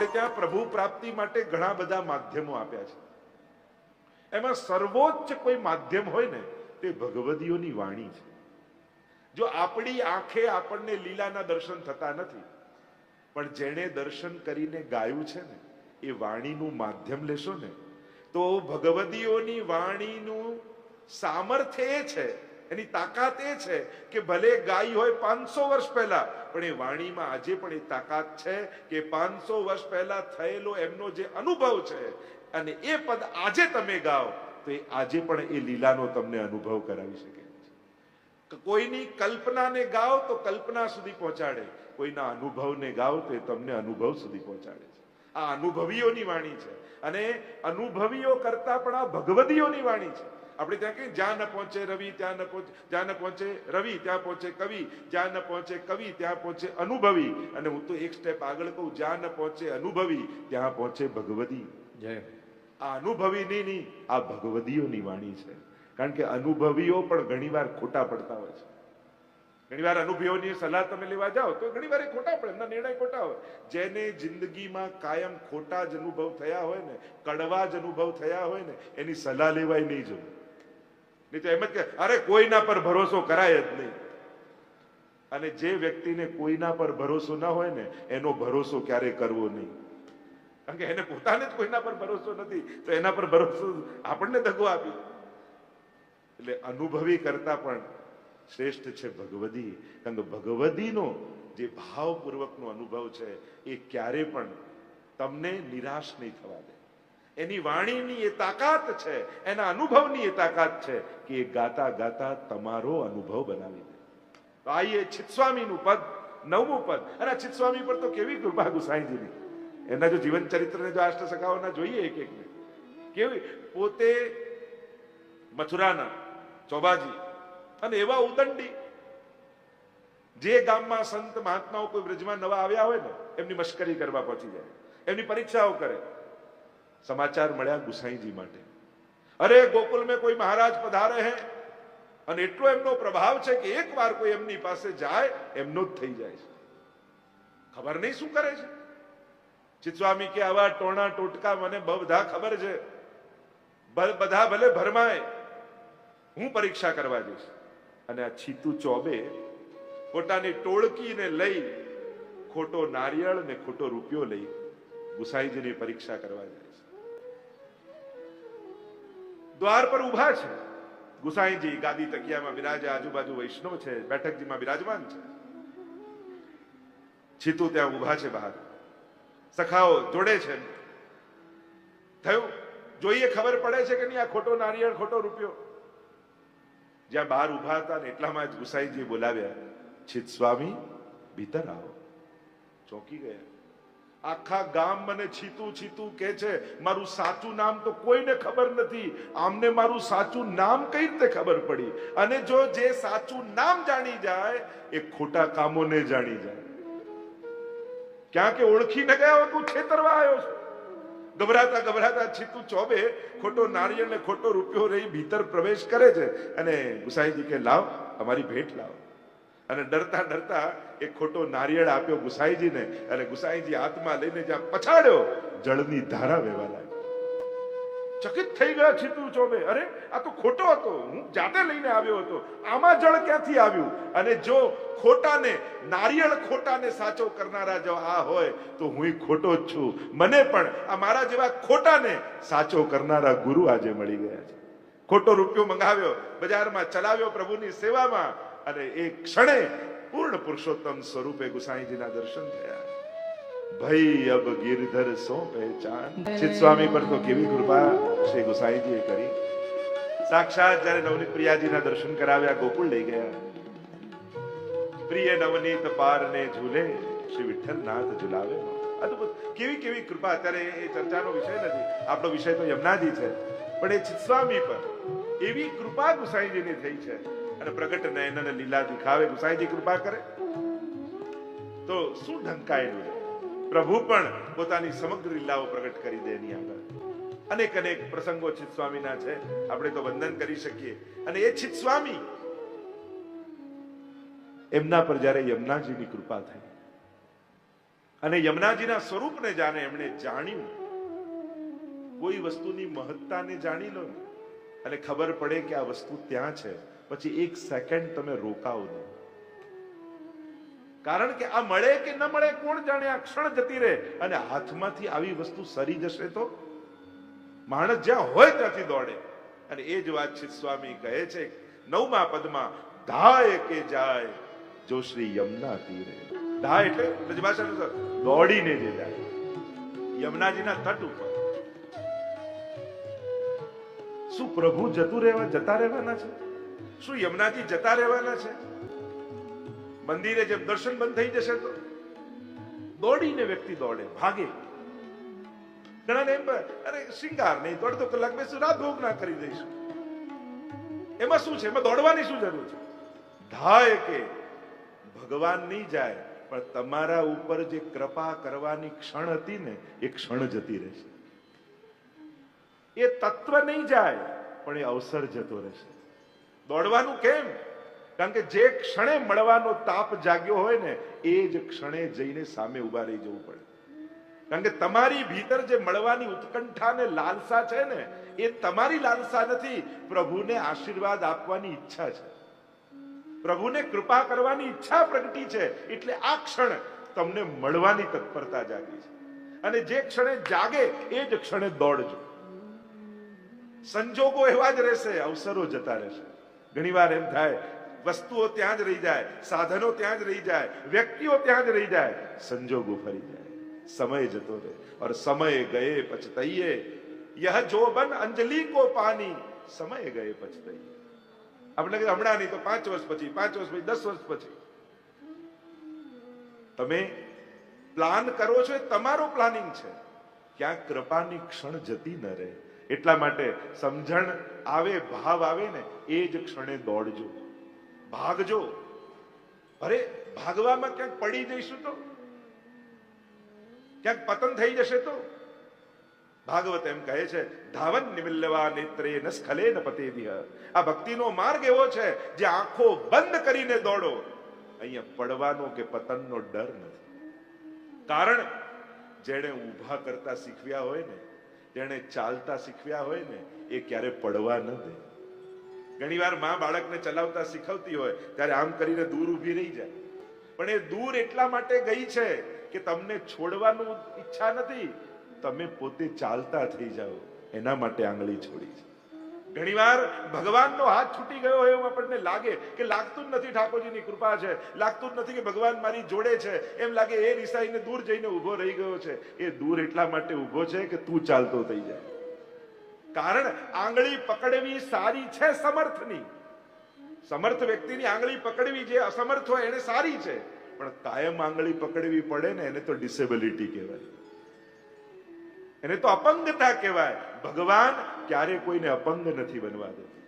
આપણે ત્યાં પ્રભુ પ્રાપ્તિ માટે ઘણા બધા માધ્યમો આપ્યા છે. એમાં સર્વોચ્ચ કોઈ માધ્યમ હોય ને, તે ભગવદીઓની વાણી છે. જો આપણી આંખે આપણને લીલાના દર્શન થતા નથી, પણ જેણે દર્શન કરીને ગાયું છે ને, એ વાણીનું માધ્યમ લેશો ને, તો ભગવદીઓની વાણીનું સામર્થ્ય એ છે એની તાકાત એ છે કે ભલે ગાઈ હોય પાંચસો વર્ષ પહેલા, પણ એ વાણીમાં આજે પણ એ તાકાત છે કે પાંચસો વર્ષ પહેલા થયેલો એમનો જે અનુભવ છે અને એ પદ આજે તમે ગાઓ, તો એ આજે પણ એ લીલાનો તમને અનુભવ કરાવી શકે કોઈની કલ્પનાને ગાઓ તો કલ્પના સુધી પહોંચાડે, કોઈના અનુભવને ગાઓ તો એ તમને અનુભવ સુધી પહોંચાડે છે. આ અનુભવીઓની વાણી છે અને અનુભવીઓ કરતા પણ આ ભગવદીઓની વાણી છે. આપણે ત્યાં કહીએ જ્યાં ન પહોંચે રવિ ત્યાં ન પહોંચે જ્યાં ન પહોંચે રવિ ત્યાં પહોંચે કવિ જ્યાં ન પહોંચે કવિ ત્યાં પહોંચે અનુભવી. અને હું તો એક સ્ટેપ આગળ કહું જ્યાં ન પહોંચે અનુભવી ત્યાં પહોંચે ભગવદી જય. આ અનુભવીની નહીં આ ભગવદીઓની વાણી છે. કારણ કે અનુભવીઓ પણ ઘણીવાર ખોટા પડતા હોય છે. ઘણીવાર અનુભવીઓની સલાહ તમે લેવા જાઓ તો ઘણીવાર એ ખોટા પડે એમના નિર્ણય ખોટા હોય. જેને જિંદગીમાં કાયમ ખોટા જ અનુભવ થયા હોય ને કડવા જ અનુભવ થયા હોય ને એની સલાહ લેવાય નહીં જવું નહીં તો એમ જ કે, અરે, કોઈના પર ભરોસો કરાય જ નહીં. અને જે વ્યક્તિને કોઈના પર ભરોસો ના હોય ને, એનો ભરોસો ક્યારે કરવો નહીં. કારણ કે એને પોતાને જ કોઈના પર ભરોસો નથી, તો એના પર ભરોસો આપણને દગો આપી. એટલે અનુભવી કરતા પણ શ્રેષ્ઠ છે ભગવદી. કારણ કે ભગવદીનો જે ભાવપૂર્વકનો અનુભવ છે, એ ક્યારે પણ તમને નિરાશ નહીં થવા દે. એની વાણીની એ તાકાત છે, એના અનુભવની એ તાકાત છે કે એ ગાતા ગાતા તમારો અનુભવ બનાવી દે. તો આઈએ છિતસ્વામીનું પદ, નવમું પદ. અને છિતસ્વામી પર તો કેવી કૃપા ગુસાઈજીની એના જો જીવન ચરિત્રને જો આષ્ટ સખાઓના જોઈએ એક એકને. કેવી? પોતે મથુરાના, ચોબાજી અને એવા ઉદંડી. જે ગામમાં સંત મહાત્માઓ કોઈ બ્રજમાં નવા આવ્યા હોય ને, એમની મશ્કરી કરવા પહોંચી જાય. એમની પરીક્ષાઓ કરે. સમાચાર મળ્યા ગુસાઈજી માટે. અરે ગોકુલ મેં કોઈ મહારાજ પધારે હે? અને એટલો એમનો પ્રભાવ છે કે એક વાર કોઈ એમની પાસે જાય, એમનો જ થઈ જાય છે. ખબર નહીં શું કરે છે? ચિત્સ્વામી કે આવા ટોણા ટોટકા મને બધા ખબર છે. બધા ભલે ભરમાય. હું પરીક્ષા કરવા જઈશ. અને આ છીતુ ચોબે પોતાની ટોળકીને લઈ ખોટો નારિયેળ ને ખોટો રૂપિયો લઈ ગુસાઈજીની પરીક્ષા કરવા જાય. દ્વાર પર ઊભા છે. ગુસાઈજી ગાદી તકિયામાં બિરાજે, આજુબાજુ વૈષ્ણવ છે, બેઠકજીમાં બિરાજમાન છે. છીતુ ત્યાં ઊભા છે બહાર. સખાઓ જોડે છે. થયું? જોઈએ ખબર પડે છે કે નહીં આ ખોટો નારિયેળ, ખોટો રૂપિયો? જ્યાં બહાર ઊભા હતા ને એટલામાં જ ગુસાઈજી બોલાવ્યા, છિત સ્વામી, ભીતર આવો. ચોંકી ગયા. આખા ગામ મને છીતું છીતું કે છે, મારું સાચું નામ તો કોઈને ખબર નથી. આમને મારું સાચું નામ કઈ રીતે ખબર પડી? અને જો જે સાચું નામ જાણી જાય, એ ખોટા કામોને જાણી જાય. ક્યાં કે ઓળખી ન ગયા તું છેતરવા આવ્યો છે? ગભરાતા ગભરાતા છીતું ચોબે, ખોટો નારિયેળ ને ખોટો રૂપિયો રહી ભીતર પ્રવેશ કરે છે. અને ગુસાઈજી કે, લાવ, અમારી ભેટ લાવ. અને ડરતા ડરતા એ ખોટો નારિયેળ આપ્યો ગુસાઈજીને અને ગુસાઈજી હાથમાં લઈને જ્યાં પછાડ્યો, જળની ધારા વહેવા લાગી. ચકિત થઈ ગયા છીતુ ચોબે અરે, આ તો ખોટો હતો. હું જાતે લઈને આવ્યો હતો. આમાં જળ ક્યાંથી આવ્યું? અને જો ખોટાને, નારિયેળ ખોટાને સાચો કરનારા જો આ હોય, તો હું ખોટો જ છું. મને પણ આ મારા જેવા ખોટાને સાચો કરનારા ગુરુ આજે મળી ગયા છે. ખોટો રૂપિયો મંગાવ્યો, બજારમાં ચલાવ્યો પ્રભુની સેવામાં અને એ ક્ષણે પૂર્ણ પુરુષોત્તમ સ્વરૂપે ગુસાઈજીના દર્શન થયા. ભઈ અબ ગિરધર સો પહેચાન. ચિત સ્વામી પર તો કેવી કૃપા શ્રી ગુસાઈજીએ કરી. સાક્ષાત જ્યારે નવનીત પ્રિયાજીના દર્શન કરાવ્યા, ગોકુળ લઈ ગયા. પ્રિય નવનીત પારને ઝૂલે, શ્રી વિઠ્ઠલનાથ ઝુલાવે. અદ્ભુત. કેવી કેવી કૃપા. અત્યારે એ ચર્ચાનો વિષય નથી. આપણો વિષય તો યમુનાજી છે. પણ એ ચિત્સ્વામી પર એવી કૃપા ગુસાઈજીની થઈ છે. અને પ્રગટ નયન લીલા દિખાવે. ગુસાઈજી કૃપા કરે. તો શું ઢંકાયેલું પ્રભુ પણ પોતાની સમગ્ર લીલાઓ પ્રગટ કરી દે એની આગળ. અનેક અનેક પ્રસંગો ચિત સ્વામીના છે. આપણે તો વંદન કરી શકીએ. અને એ ચિત સ્વામી એમના પર જ્યારે યમુનાજીની કૃપા થઈ, અને યમુનાજીના સ્વરૂપને જાણે એમણે જાણ્યું, કોઈ વસ્તુની મહત્તાને જાણી લો અને ખબર પડે કે આ વસ્તુ ત્યાં છે. પછી એક સેકન્ડ તમે રોકાવો નહીં. કારણ કે આ મળે કે ન મળે કોણ જાણે આ ક્ષણ જતી રહે. અને હાથમાંથી આવી વસ્તુ સરી જશે તો? માણસ જ્યાં હોય ત્યાંથી દોડે. અને એ જ વાત છે સ્વામી કહે છે, નવમા પદમાં, ધાય કે જાય જો શ્રી યમુના તીરે. ધાય એટલે બ્રજભાષા અનુસાર દોડીને જે જાય. યમુનાજીના તટ ઉપર. શું પ્રભુ જતું રહેવા જતા રહેવાના છે? શું યમુનાથી જતા રહેવાના છે? મંદિરે જેમ દર્શન બંધ થઈ જશે તો? દોડીને વ્યક્તિ દોડે, ભાગે. ઘણાને એમ અરે, શિંગાર નહીં તો અડધો કલાક બેસું, રાત ભોગ ના કરી દઈશું. એમાં શું છે? એમાં દોડવાની શું જરૂર છે? ધાય કે ભગવાન નહીં જાય, પણ તમારા ઉપર જે કૃપા કરવાની ક્ષણ હતી ને, એ ક્ષણ જતી રહેશે. એ તત્વ નહીં જાય, પણ એ અવસર જતો રહેશે. દોડવાનું કેમ? કારણ કે જે ક્ષણે મળવાનો તાપ જાગ્યો હોય ને, એ જ ક્ષણે જઈને સામે ઊભા રહી જવું પડે. કારણ કે તમારી ભીતર જે મળવાની ઉત્કંઠા ને લાલસા છે ને, એ તમારી લાલસા નથી, પ્રભુને આશીર્વાદ આપવાની ઈચ્છા છે. પ્રભુને કૃપા કરવાની ઈચ્છા પ્રગટી છે, એટલે આ ક્ષણ તમને મળવાની તત્પરતા જાગી છે. અને જે ક્ષણે જાગે, એ જ ક્ષણે દોડજો. સંજોગો એવા જ રહેશે, અવસરો જતા રહેશે. ઘણી વાર એમ થાય, વસ્તુઓ ત્યાં જ રહી જાય, સાધનો ત્યાં જ રહી જાય, વ્યક્તિઓ ત્યાં જ રહી જાય, સંજોગો ફરી જાય, સમય જતો રહે और સમય ગયે પછતઈએ, યહ જોબન અંજલિ કો પાની, સમય ગયે પછતઈએ. આપણે લાગે હમણાં નહીં તો પાંચ વર્ષ પછી, પાંચ વર્ષ પછી, દસ વર્ષ પછી. તમે પ્લાન કરો છો એ તમારો પ્લાનિંગ છે. ક્યાં કૃપાની ક્ષણ જતી ન રહે. એટલા માટે સમજણ આવે, ભાવ આવે ને, એ જ ક્ષણે દોડજો. ભાગજો. અરે, ભાગવામાં ક્યાંક પડી જઈશું તો? ક્યાંક પતન થઈ જશે તો? ભાગવત એમ કહે છે, ધાવન નિમિલ્લવા નેત્રે ન સ્ખલે ન પતેદિહ આ ભક્તિનો માર્ગ એવો છે, જે આંખો બંધ કરીને દોડો. અહીંયા પડવાનો કે પતનનો ડર નથી. કારણ, જેણે ઊભા કરતા શીખવ્યા હોય ને જેણે ચાલતા શીખવ્યા હોય ને, એ ક્યારે પડવા ન દે. ઘણીવારમાં બાળકને ચલાવતા શીખવતી હોય, ત્યારે આમ કરીને દૂર ઊભી રહી જાય. પણ એ દૂર એટલા માટે ગઈ છે કે તમને છોડવાનું ઈચ્છા નથી. તમે પોતે ચાલતા થઈ જાઓ. એના માટે આંગળી છોડી છે. ઘણીવાર ભગવાનનો હાથ છૂટી ગયો હોય એવું આપણને લાગે કે લાગતું જ નથી ઠાકોરજીની કૃપા છે, લાગતું જ નથી કે ભગવાન મારી જોડે છે. એમ લાગે એ રિસાઈને દૂર જઈને ઊભો રહી ગયો છે. એ દૂર એટલા માટે ઊભો છે કે તું ચાલતો થઈ જાય. કારણ આંગળી પકડવી સારી છે સમર્થની. સમર્થ વ્યક્તિની આંગળી પકડવી જે અસમર્થ હોય એને સારી છે. પણ કાયમ આંગળી પકડવી પડે ને એને તો ડિસેબિલિટી કહેવાય. એને તો અપંગતા કહેવાય. ભગવાન ક્યારે કોઈને અપંગ નથી બનવા દેતું.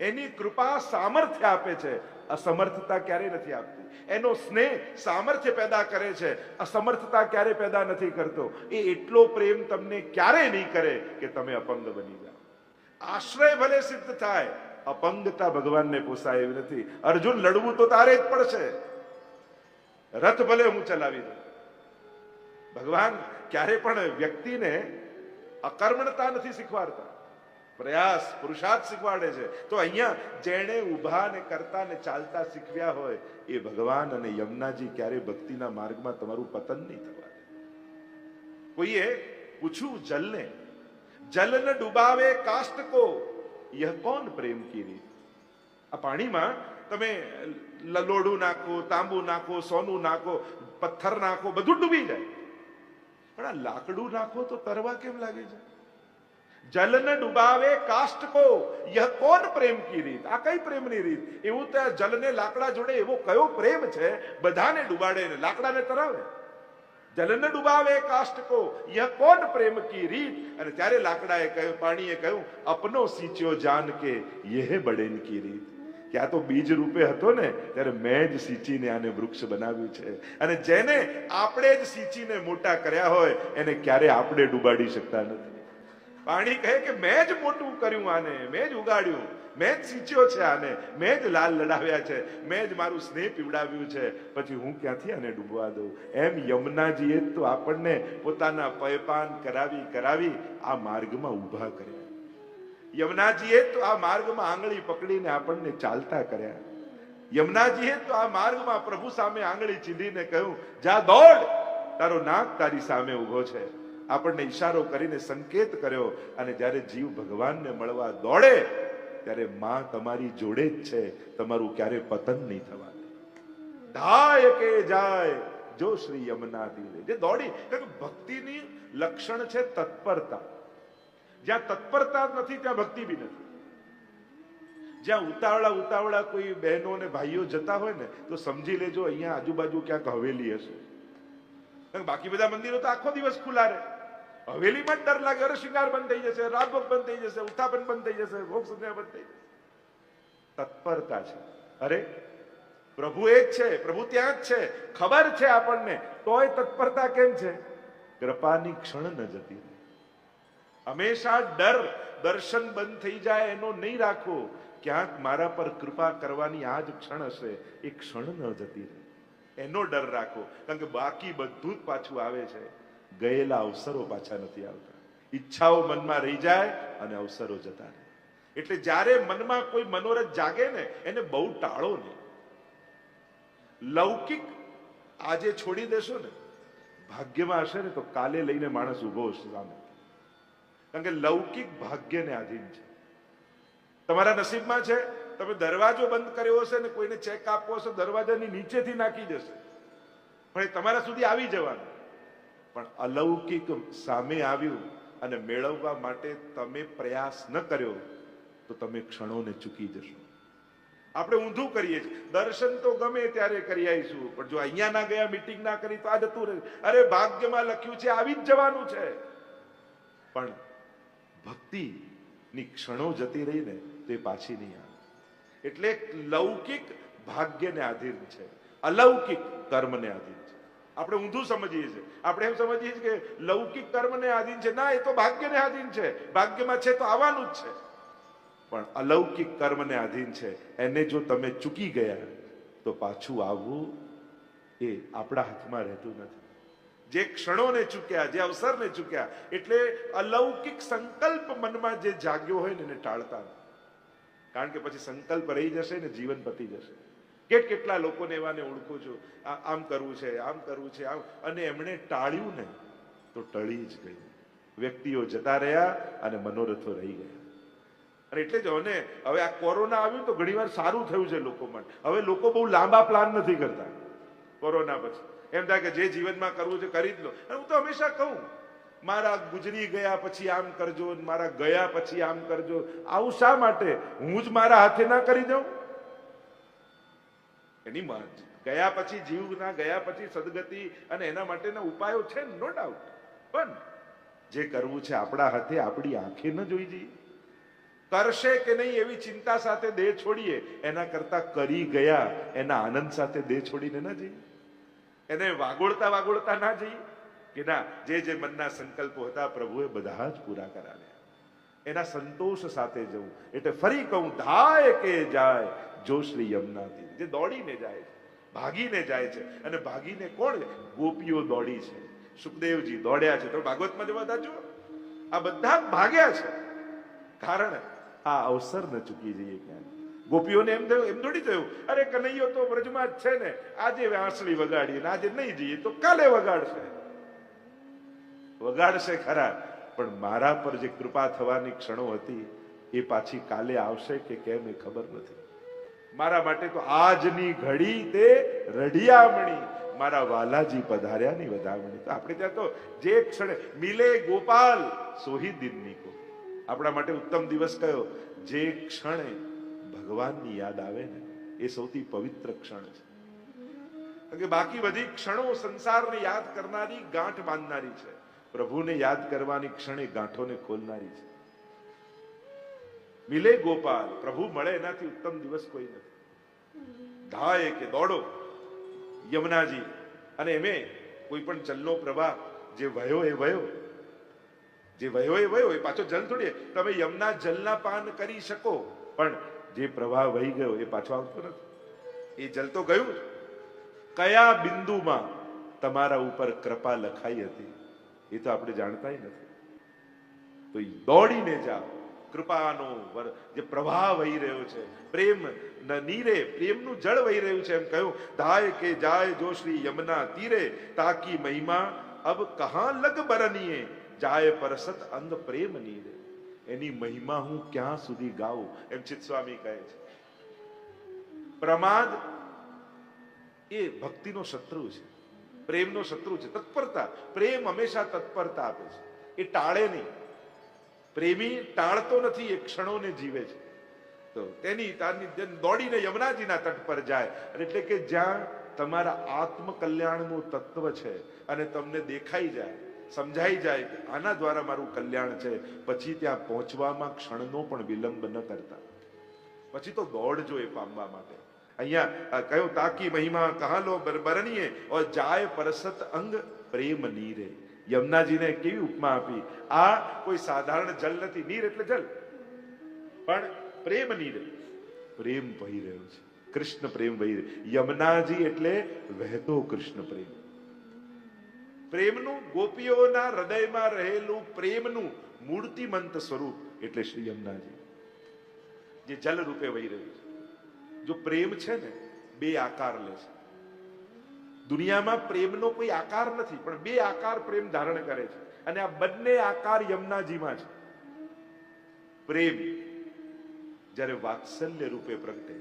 એની કૃપા સામર્થ્ય આપે છે. અસમર્થતા ક્યારે નથી આપતી. એનો સ્નેહ સામર્થ્ય પેદા કરે છે. અસમર્થતા ક્યારે પેદા નથી કરતો. એ એટલો પ્રેમ તમને ક્યારે નહીં કરે કે તમે અપંગ બની જાઓ. આશ્રય ભલે સિદ્ધ થાય અપંગતા ભગવાનને પોસાય એવી નથી. અર્જુન, લડવું તો તારે જ પડશે. રથ ભલે હું ચલાવી દઉં. ભગવાન, ક્યારે પણ વ્યક્તિને અકર્મણતા નથી શીખવાડતા. પ્રયાસ પુરુષાર્થ શીખવાડે છે. તો અહીંયા જેણે ઊભા ને કરતા ને ચાલતા શીખવ્યા હોય, એ ભગવાન અને યમુનાજી ક્યારે ભક્તિના માર્ગમાં તમારું પતન નહીં થવા કોઈએ પૂછ્યું જલને, જલ ડુબાવે કાષ્ટ કો? યહ કોણ પ્રેમ કી રીત આ પાણીમાં તમે લલોડું નાખો, તાંબુ નાખો, સોનું નાખો, પથ્થર નાખો, બધું ડૂબી જાય. પણ આ લાકડું નાખો તો તરવા કેમ લાગે છે? જલ ન ડુબાવે કાષ્ટ કો, યહ કોણ પ્રેમ કી રીત? આ કઈ પ્રેમની રીત? એવું તો જલને લાકડા જોડે એવો કયો પ્રેમ છે? બધાને ડુબાડે ને લાકડાને તરાવે. જલ ન ડુબાવે કાષ્ટ કો, યહ કોણ પ્રેમ કી રીત? અને ત્યારે લાકડાએ કહ્યું, પાણીએ કહ્યું, અપનો સીંચ્યો જાન કે યહ બડેન કી રીત. કે આ તો બીજ રૂપે હતો ને, ત્યારે મેં જ સિંચીને આને વૃક્ષ બનાવ્યું છે. અને જેને આપણે જ સિંચીને મોટા કર્યા હોય, એને ક્યારે આપણે ડુબાડી શકતા નથી. પાણી કહે કે મેં જ મોટું કર્યું આને, મેં જ ઉગાડ્યું, મેં જ સિંચ્યો છે આને, મેં જ લાલ લડાવ્યા છે, મેં જ મારું સ્નેહ પીવડાવ્યું છે, પછી હું ક્યાંથી આને ડૂબવા દઉં? એમ યમુનાજીએ તો આપણને પોતાના પયપાન કરાવી કરાવી આ માર્ગમાં ઊભા કર્યા. યમુનાજીએ તો આ માર્ગમાં આંગળી પકડીને આપણને ચાલતા કર્યા. યમુનાજીએ તો આ માર્ગમાં પ્રભુ સામે આંગળી ચીંધીને કહ્યું, જા દોડ, તારો નાક તારી સામે ઊભો છે. આપણને ઈશારો કરીને સંકેત કર્યો અને જ્યારે જીવ ભગવાનને મળવા દોડે, ત્યારે માં તમારી જોડે જ છે, તમારું ક્યારે પતન નહીં થવા ધાય કે જાય, જો શ્રી યમુના જે દોડી ભક્તિની લક્ષણ છે તત્પરતા. જ્યાં તત્પરતા નથી, ત્યાં ભક્તિ બી નથી. જ્યાં ઉતાવળા ઉતાવળા કોઈ બહેનો અને ભાઈઓ જતા હોય ને, તો સમજી લેજો, અહીંયા આજુબાજુ ક્યાંક હવેલી હશે. બાકી બધા મંદિરો તો આખો દિવસ ખુલ્લા રહે. હવેલીમાં જ ડર લાગે, અરે શિંગાર બંધ થઈ જશે રાતભોગ બંધ થઈ જશે, ઉત્થાપન બંધ થઈ જશે, ભોગ સંધ્યા બંધ થઈ જશે. તત્પરતા છે. અરે, પ્રભુ એ જ છે, પ્રભુ ત્યાં જ છે. ખબર છે આપણને, તોય તત્પરતા કેમ છે? કૃપાની ક્ષણ ન જતી હંમેશા ડર, દર્શન બંધ થઈ જાય એનો નહીં રાખો. ક્યાંક મારા પર કૃપા કરવાની આ જ ક્ષણ હશે, એ ક્ષણ ન જતી રહે. એનો ડર રાખો, કારણ કે બાકી બધું જ પાછું આવે છે. ગયેલા અવસરો પાછા નથી આવતા. ઈચ્છાઓ મનમાં રહી જાય અને અવસરો જતા રહે. એટલે જ્યારે મનમાં કોઈ મનોરથ જાગે ને, એને બહુ ટાળો નહીં લૌકિક આજે છોડી દેશો ને. ભાગ્યમાં હશે ને તો કાલે લઈને માણસ ઊભો હશે સામે. કારણ કે લૌકિક ભાગ્યને આધીન છે. તમારા નસીબમાં છે, તમે દરવાજો બંધ કર્યો હશે ને કોઈને ચેક આપવો હશે, દરવાજાની નીચેથી નાખી જશે પણ એ તમારા સુધી આવી જવાનું. પણ અલૌકિક સામે આવ્યું અને મેળવવા માટે તમે પ્રયાસ ન કર્યો, તો તમે ક્ષણોને ચૂકી જશો. આપણે ઊંધું કરીએ છીએ. દર્શન તો ગમે ત્યારે કરી આવીશું, પણ જો અહીંયા ના ગયા મીટિંગ ના કરી, તો આ જતું રહે. અરે, ભાગ્યમાં લખ્યું છે, આવી જ જવાનું છે. પણ ભક્તિ ની ક્ષણો જતી રહીને તે પાછી નહીં આવે. એટલે લૌકિક ભાગ્યને આધીન છે. અલૌકિક કર્મને આધીન છે. આપણે ઊંધું સમજીએ છીએ. આપણે એમ સમજીએ છીએ કે લૌકિક કર્મને આધીન છે. ના, એ તો ભાગ્યને આધીન છે. ભાગ્યમાં છે તો આવવાનું જ છે. પણ અલૌકિક કર્મને આધીન છે. એને જો તમે ચૂકી ગયા, તો પાછું આવવું એ આપણા હાથમાં રહેતું નથી. જે ક્ષણોને ચૂક્યા, જે અવસરને ચૂક્યા, એટલે અલૌકિક સંકલ્પ મનમાં જે જાગ્યો હોય ને એને ટાળતા કારણ કે પછી સંકલ્પ રહી જશે ને જીવન પતી જશે. કેટ કેટલા લોકોને એવાને ઓળખું છું. આમ કરવું છે, આમ કરવું છે, આમ. અને એમણે ટાળ્યું ને તો ટળી જ ગયું વ્યક્તિઓ જતા રહ્યા અને મનોરથો રહી ગયા. અને એટલે જ હવે હવે આ કોરોના આવ્યું તો ઘણીવાર સારું થયું છે લોકો માટે હવે લોકો બહુ લાંબા પ્લાન નથી કરતા. કોરોના પછી. એમ થાય કે જે જીવનમાં કરવું છે કરી જ લો. હું તો હંમેશા કહું, મારા ગુજરી ગયા પછી આમ કરજો, મારા ગયા પછી આમ કરજો. આવું શા માટે? હું જ મારા હાથે ના કરી દઉં? એની ગયા પછી જીવના ગયા પછી સદગતિ અને એના માટેના ઉપાયો છે નો ડાઉટ પણ જે કરવું છે આપણા હાથે, આપણી આંખે ન જોઈ જઈએ. કરશે કે નહીં એવી ચિંતા સાથે દેહ છોડીએ, એના કરતા કરી ગયા, એના આનંદ સાથે દેહ છોડીને ન જઈએ. એને વાગોળતા વાગોળતા ના જઈએ કે ના, જે જે મનના સંકલ્પો હતા પ્રભુએ બધા જ પૂરા કરાવ્યા એના સંતોષ સાથે જવું એટલે ફરી કહું, ધાય કે જાય જો શ્રી યમુનાથી. જે દોડીને જાય છે, ભાગીને જાય છે. અને ભાગીને કોણ ગોપીઓ દોડી છે. સુખદેવજી દોડ્યા છે. તો ભાગવતમાં જે બધા જુઓ આ બધા ભાગ્યા છે. કારણ આ અવસર ન ચૂકી જઈએ ક્યાં ગોપીઓને એમ થયું, એમ થોડી થયું. અરે કનૈયો તો વ્રજમાં જ છે ને, આજે વાંસળી વગાડી આજે નહીં જઈએ તો કાલે વગાડશે. વગાડશે ખરા, પણ મારા પર જે કૃપા થવાની ક્ષણો હતી, એ પાછી કાલે આવશે કે કેમ એ ખબર નથી. મારા માટે તો આજની ઘડી તે રઢિયામણી. મારા વાલાજી પધાર્યાની વધામણી. તો આપણે ત્યાં તો જે ક્ષણે મિલે ગોપાલ, સોહી દિનની કો આપણા માટે ઉત્તમ દિવસ કયો? જે ક્ષણે ભગવાનની યાદ આવે ને, એ સૌથી પવિત્ર ક્ષણ છે. કે બાકી બધી ક્ષણો સંસારને યાદ કરનારી ગાંઠ બાંધનારી છે. પ્રભુને યાદ કરવાની ક્ષણે ગાંઠોને ખોલનારી છે. મિલે ગોપાલ, પ્રભુ મળે એનાથી ઉત્તમ દિવસ કોઈ નથી. ધાય કે દોડો, યમુનાજી, અને એમે કોઈ પણ જલનો પ્રવાહ જે વયો એ વયો. જે વયો એ વયો, એ પાછો જલ થોડી, તમે યમુના જલના પાન કરી શકો, પણ જે પ્રવાહ વહી ગયો એ પાછો આવતો નથી. એ જલ તો ગયું કયા બિંદુમાં તમારા ઉપર કૃપા લખાઈ હતી એ તો આપણે જાણતા નથી. તો દોડીને જાઓ. કૃપાનો જે પ્રવાહ વહી રહ્યો છે, પ્રેમ નીરે, પ્રેમનું જળ વહી રહ્યું છે એમ કહ્યું. ધાય કે જાય જો શ્રી યમુના તીરે, તાકી મહિમા, અબ કહા લગ બરનીએ? જાય પરસત અંગ પ્રેમ નીરે. એની મહિમા હું ક્યાં સુધી ગાઉં? એમ ચિત સ્વામી કહે છે. પ્રમાદ એ ભક્તિનો શત્રુ છે. પ્રેમનો શત્રુ છે. તત્પરતા. પ્રેમ હંમેશા તત્પરતા આપે છે. એ ટાળે નહીં. પ્રેમી ટાળતો નથી, એ ક્ષણોને જીવે છે. તો તેની તારની દોડીને યમુનાજીના તટ પર જાય. એટલે કે જ્યાં તમારા આત્મકલ્યાણનું તત્વ છે અને તમને દેખાઈ જાય સમજાઈ જાય આના દ્વારા મારું કલ્યાણ છે. પછી ત્યાં પહોંચવામાં ક્ષણનો પણ વિલંબ ન કરતા. પછી તો દોડજો એ પામવા માટે. અહીંયા કયો તાકી મહિમા કહાલો લો બરબરણીએ ઓર જાય પરસત અંગ પ્રેમ નીરે. યમુનાજીને કેવી ઉપમા આપી? આ કોઈ સાધારણ જલ નથી. નીર એટલે જલ. પણ પ્રેમ નીરે. પ્રેમ વહી રહ્યો છે. કૃષ્ણ પ્રેમ વહી રહ્યો. યમુનાજી એટલે વહેતો કૃષ્ણ પ્રેમ. પ્રેમનું, ગોપીઓના હૃદયમાં રહેલું પ્રેમનું મૂર્તિમંત સ્વરૂપ એટલે શ્રી યમુનાજી. જે જલ રૂપે વહી રહ્યું છે. જો પ્રેમ છે ને, બે આકાર લે છે. દુનિયામાં પ્રેમનો કોઈ આકાર નથી, પણ બે આકાર પ્રેમ ધારણ કરે છે. અને આ બંને આકાર યમુનાજીમાં છે. પ્રેમ, જ્યારે વાત્સલ્ય રૂપે પ્રગટે,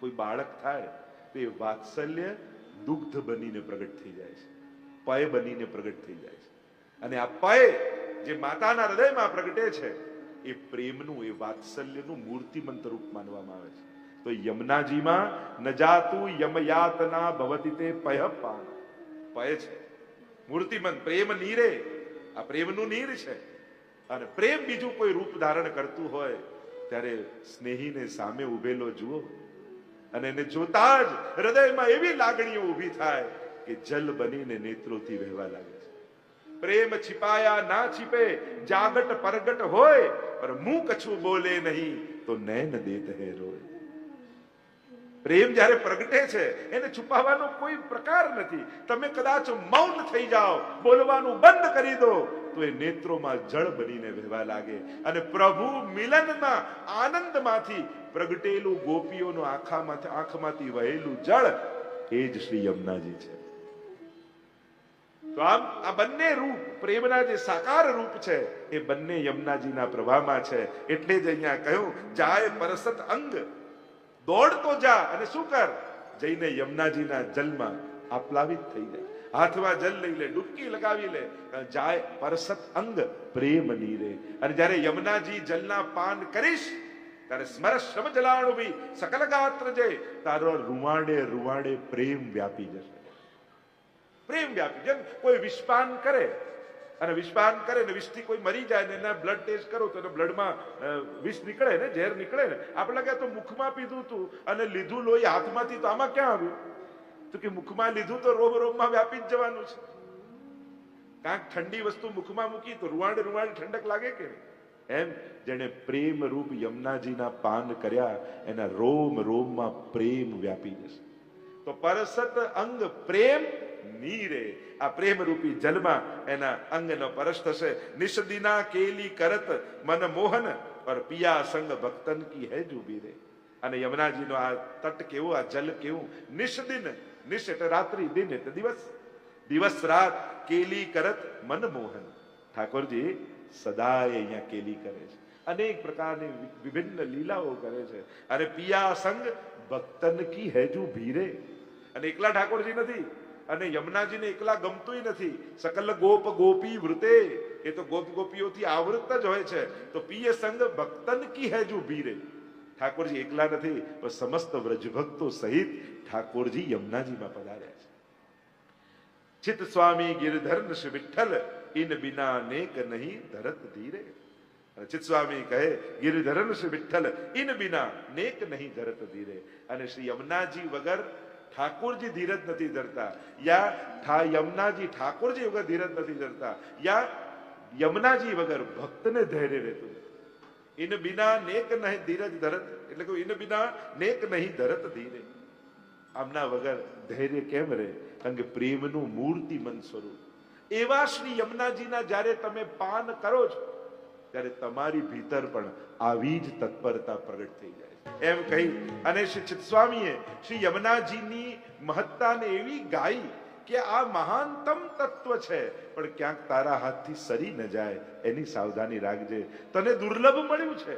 કોઈ બાળક થાય, તો એ વાત્સલ્ય દુગ્ધ બનીને પ્રગટ થઈ જાય છે. પય બનીને પ્રગટ થઈ જાય છે. અને આ પય જે માતાના હૃદયમાં પ્રગટે છે, એ પ્રેમનું, એ વાત્સલ્યનું મૂર્તિમંત રૂપ માનવામાં આવે છે. તો યમનાજીમાં ન જાતું યમયાતના ભવતી તે પય પાન. પય છે. મૂર્તિમંત, પ્રેમ નીરે. આ પ્રેમનું નીર છે. અને પ્રેમ બીજું કોઈ રૂપ ધારણ કરતું હોય, ત્યારે સ્નેહીને સામે ઉભેલો જુઓ. અને એને જોતા જ હૃદયમાં એવી લાગણીઓ ઊભી થાય કે જલ બનીને નેત્રોથી વહેવા લાગે છે. પ્રેમ છિપાયા ના છિપે, જાગટ પરગટ હોય પર મું કછું બોલે નહીં, તો નૈન દેત હે રોય. પ્રેમ જ્યારે પ્રગટે છે, એને છુપાવવાનો કોઈ પ્રકાર નથી. તમે કદાચ મૌન થઈ જાઓ, બોલવાનું બંધ કરી દો, તો એ નેત્રોમાં જળ બનીને વહેવા લાગે. અને પ્રભુ મિલનના આનંદમાંથી પ્રગટેલું ગોપીઓનો આંખામાંથી આંખમાંથી વહેલું જળ એ જ શ્રી યમુનાજી છે. તો આમ આ બંને રૂપ, પ્રેમના જે સાકાર રૂપ છે, એ બંને યમુનાજીના પ્રવાહમાં છે. એટલે જ અહીંયા કહ્યું, જાય પરસત અંગ દોડતો જા, અને શું કર? જઈને યમુનાજીના જલમાં આપ્લાવિત થઈ જાય. હાથમાં જલ લઈ લે, ડૂબકી લગાવી લે જાય પરસત અંગ, પ્રેમ નીરે. અને જ્યારે યમુનાજી જલના પાન કરીશ, ત્યારે સ્મર શ્રમ જલાણુ બી સકલ ગાત્ર જે તારો રૂવાડે રૂવાડે પ્રેમ વ્યાપી જશે. પ્રેમ વ્યાપી, જેમ કોઈ વિષપાન કરે અને વિષપાન કરે ને વિષથી કોઈ મરી જાય ને એના બ્લડ ટેસ્ટ કરો તો એના બ્લડમાં વિષ નીકળે ને, ઝેર નીકળે ને. આપણે લાગે તો મુખમાં પીધું તું અને લીધું લોહી હાથમાંથી, તો આમાં ક્યાં આવ્યું? તો કે મુખમાં લીધું તો રોમ રોમમાં વ્યાપી જ જવાનું છે. કાંક ઠંડી વસ્તુ મુખમાં મૂકી તો રૂવાડ રૂવાડ ઠંડક લાગે કે? એમ જેને પ્રેમ રૂપ યમુનાજીના પાન કર્યા, એના રોમ રોમમાં પ્રેમ વ્યાપી જશે. તો પરસત અંગ પ્રેમ નીરે. આ પ્રેમ રૂપી જલમાં એના અંગનો પરસ થશે. નિષદિના કેલી કરત મન મોહન પર પિયા સંગ ભક્તન કી હે જુબી રે અને યમુનાજીનો આ તટ કેવો, આ જલ કેવું? નિષદિન નિશ એટલે રાત્રિ દિન એટલે દિવસ. દિવસ રાત કેલી કરત મન મોહન. ઠાકોરજી, સદાય અહીંયા કેલી કરે છે. અનેક પ્રકારની વિભિન્ન લીલાઓ કરે છે. અને પિયા સંગ ભક્તન કી હેજુ ભીરે અને એકલા ઠાકોરજી નથી. અને યમુનાજીને એકલા ગમતું નથી. સકલ ગોપ ગોપી વૃતે. એ તો ગોપ ગોપીઓથી આવૃત જ હોય છે. તો પિય સંગ ભક્તન કી હેજુ ભીરે ઠાકોરજી એકલા નથી, પણ સમસ્ત વ્રજભક્તો સહિત ઠાકોરજી યમુનાજીમાં પધાર્યા છે. ચિત સ્વામી ગિરધર વિઠ્ઠલ ઇન બિના નેક નહીં ધરત ધીરે. અને ચિત સ્વામી કહે, ગિરધરન શ્રી વિઠ્ઠલ ઇન બિના નેક નહીં ધરત ધીરે. અને શ્રી યમુનાજી વગર ઠાકોરજી ધીરજ નથી ધરતા. યા યમનાજી ઠાકોરજી વગર ધીરજ નથી ધરતા. યા યમુનાજી વગર ભક્તને ધૈર્ય રહેતું એને બિના નેક નહીં ધીરજ ધરત. એટલે કે ઇન બિના નેક નહીં ધરત ધીરે. આમના વગર ધૈર્ય કેમ રહે? કારણ કે પ્રેમનું મૂર્તિ મન સ્વરૂપ. એવા શ્રી યમુનાજીના જ્યારે તમે પાન કરો છો, ત્યારે તમારી ભીતર પણ આવી જ તત્પરતા પ્રગટ થઈ જાય. એમ કહી અને શ્રી ચિત્સ્વામીએ શ્રી યમુનાજીની મહત્તાને એવી ગાઈ કે આ મહાનતમ તત્વ છે, પણ ક્યાંક તારા હાથથી સરી ન જાય એની સાવધાની રાખજે. તને દુર્લભ મળ્યું છે.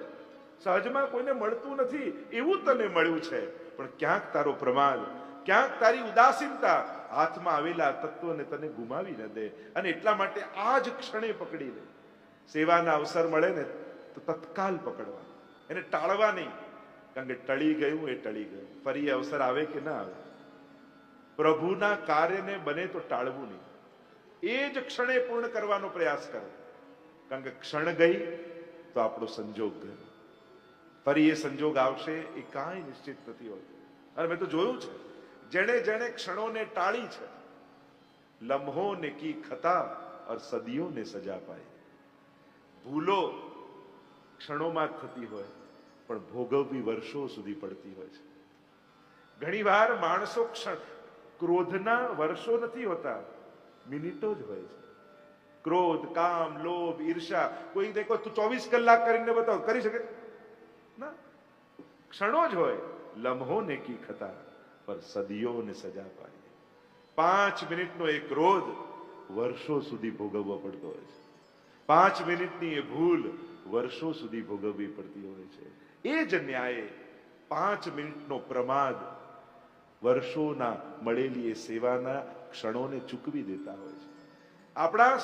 સહજમાં કોઈને મળતું નથી એવું તને મળ્યું છે. પણ ક્યાંક તારો પ્રમાદ, ક્યાંક તારી ઉદાસીનતા હાથમાં આવેલા તત્વને તને ગુમાવી ન દે અને એટલા માટે આ જ ક્ષણે પકડી લે. સેવાના અવસર મળે ને તો તત્કાલ પકડવા. એને ટાળવા નહીં. કારણ કે ટળી ગયું એ ટળી ગયું. ફરી અવસર આવે કે ના આવે? પ્રભુના કાર્યને બને તો ટાળવું નહીં. એ જ ક્ષણે પૂર્ણ કરવાનો પ્રયાસ કરો. કારણ કે ક્ષણ ગઈ તો આપણો સંજોગ ગયો. ફરી એ સંજોગ આવશે એ કાંઈ નિશ્ચિત નથી હોતું. અને મેં તો જોયું છે, જેણે જેણે ક્ષણોને ટાળી છે લમ્હો ને કી ખતા और સદીઓને સજા પાઈ. ભૂલો ક્ષણોમાં જ થતી હોય. પણ ભોગવવી વર્ષો સુધી પડતી હોય છે. ઘણીવાર માણસો ક્ષણ ક્રોધના વર્ષો નથી હોતા, મિનિટો જ હોય છે. ક્રોધ, કામ, લોભ ઈર્ષા કોઈ દેખો તું ચોવીસ કલાક કરીને બતાવ, કરી શકે? ના. ક્ષણો જ હોય લમ્હો ને કી ખતા, પર સદીઓને સજા પાડી પાંચ મિનિટનો એ ક્રોધ વર્ષો સુધી ભોગવવો પડતો હોય છે. પાંચ મિનિટની એ ભૂલ વર્ષો સુધી ભોગવવી પડતી હોય છે. એ જ ન્યાયે પાંચ મિનિટનો પ્રમાદ વર્ષોના મળેલી એ સેવાના ક્ષણોને ચૂકવી દેતા હોય છે. આપણા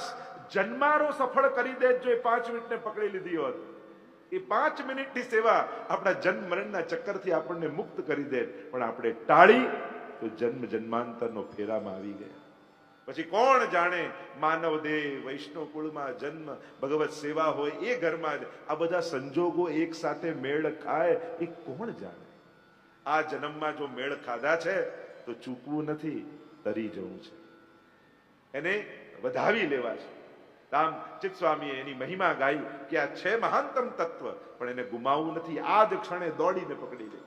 જન્મારો સફળ કરી દે જો એ પાંચ મિનિટને પકડી લીધી હોત. એ પાંચ મિનિટની સેવા આપણા જન્મ મરણના ચક્કરથી આપણને મુક્ત કરી દે. પણ આપણે ટાળી તો જન્મ જન્માંતરનો ફેરામાં આવી ગયા. પછી કોણ જાણે માનવ દેહ, વૈષ્ણવ કુળમાં જન્મ, ભગવત સેવા હોય એ ઘરમાં જ આ બધા સંજોગો એક સાથે મેળ ખાય, એ કોણ જાણે? આ જન્મમાં જો મેળ ખાધા છે, તો ચૂકવું નથી, તરી જવું છે. એને વધાવી લેવા છે. રામ ચિત સ્વામીએ એની મહિમા ગાઈ કે આ છે મહાનતમ તત્વ, પણ એને ગુમાવવું નથી. આ જ ક્ષણે દોડીને પકડી છે